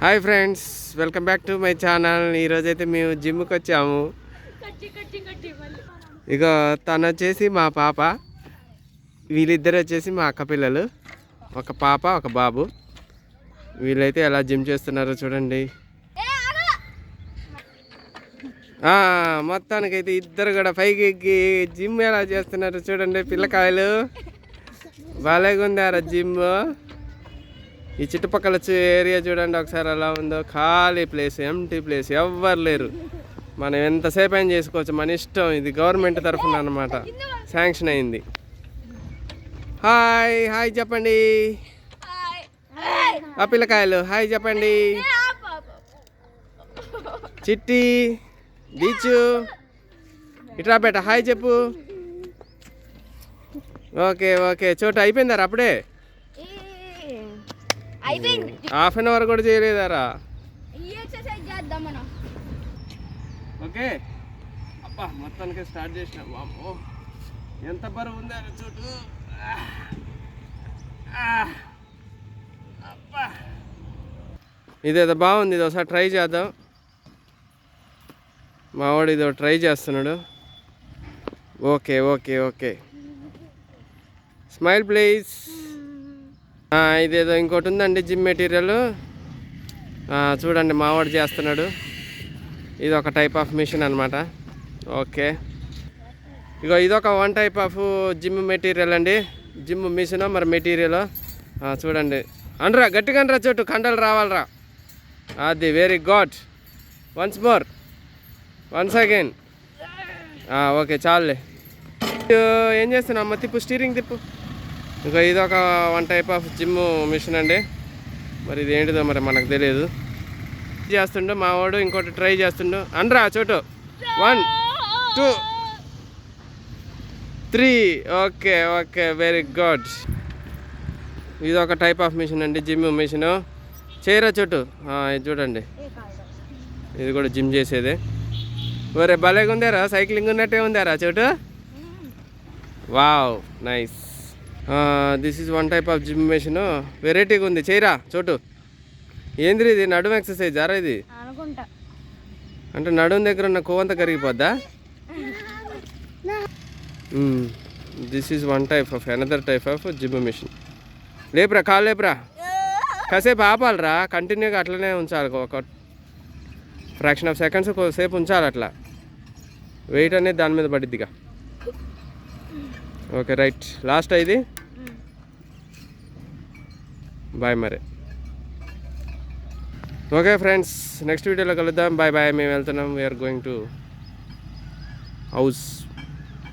Hi friends welcome back to my channel. ఈరోజైతే మేము జిమ్కి వచ్చాము. ఇక తను వచ్చేసి మా పాప. వీళ్ళిద్దరు వచ్చేసి మా అక్క పిల్లలు. ఒక పాప ఒక బాబు. వీళ్ళైతే ఎలా జిమ్ చేస్తున్నారో చూడండి. మొత్తానికైతే ఇద్దరు కూడా పైకి ఎక్కి జిమ్ ఎలా చేస్తున్నారు చూడండి పిల్లకాయలు. బాలేగా ఉందారా జిమ్. ఈ చుట్టుపక్కల ఏరియా చూడండి ఒకసారి ఎలా ఉందో. ఖాళీ ప్లేస్ ఎంటీ ప్లేస్ ఎవ్వరు లేరు. మనం ఎంతసేపు అయినా చేసుకోవచ్చు. మన ఇష్టం. ఇది గవర్నమెంట్ తరఫున అనమాట శాంక్షన్ అయింది. హాయ్ హాయ్ చెప్పండి. ఆ పిల్లకాయలు హాయ్ చెప్పండి. చిట్టి బీచు. ఇట్రా బేట హాయ్ చెప్పు. ఓకే ఓకే చోట అయిపోయిందారు అప్పుడే? హాఫ్ అన్ అవర్ కూడా చేయలేదారా? ఓకే. అబ్బా మొత్తానికి స్టార్ట్ చేసిన బాబు. ఎంత బరువు ఉందా చోటు ఆ. ఆ. ఇదేదో బాగుంది ఇది ఒకసారి ట్రై చేద్దాం. మా వాడు ఇదో ట్రై చేస్తున్నాడు. Okay okay okay. Smile please ఇదేదో ఇంకోటి ఉందండి జిమ్ మెటీరియల్. చూడండి మావాడు చేస్తున్నాడు. ఇది ఒక టైప్ ఆఫ్ మిషన్ అనమాట ఓకే. ఇగో ఇదొక one type of gym material అండి. జిమ్ మిషన్ మరి మెటీరియల్. చూడండి. అనరా గట్టిగా అనరా చోటు కండలు రావాలరా. అది very good once more once again okay చాలులే. ఏం చేస్తున్నావు అమ్మ? తిప్పు స్టీరింగ్ తిప్పు. ఇంకా ఇది ఒక one type of gym machine అండి. మరి ఇది ఏంటిదో మరి మనకు తెలియదు. చేస్తుండు మా వాడు ఇంకోటి ట్రై చేస్తుండు. అనరా చోటు. One two three okay okay very good ఇది ఒక టైప్ ఆఫ్ మిషన్ అండి జిమ్ మిషన్ చేయరా చోటు. చూడండి. ఇది కూడా జిమ్ చేసేదే. ఒరే భలేగా ఉందారా సైక్లింగ్ ఉన్నట్టే ఉందారా చోటు? Wow nice this is one type of gym machine వెరైటీగా ఉంది. చేయరా చోటు. ఏంద్రి ఇది? నడుము ఎక్సర్సైజ్ ఆరా ఇది? అంటే నడుము దగ్గర ఉన్న కొవ్వంతా కరిగిపోద్దా? This is one type of another type of gym machine లేపురా కాలు లేపురా. కాసేపు ఆపాలరా. కంటిన్యూగా అట్లనే ఉంచాలి. ఒక ఫ్రాక్షన్ ఆఫ్ సెకండ్స్ సేపు ఉంచాలి అట్లా. వెయిట్ అనేది దాని మీద పడిద్దిగా. ఓకే రైట్ లాస్ట్ ఇది? బాయ్ మరి. ఓకే ఫ్రెండ్స్ నెక్స్ట్ వీడియోలో కలుద్దాం. బాయ్ బాయ్ మేము వెళ్తున్నాం. We are going to house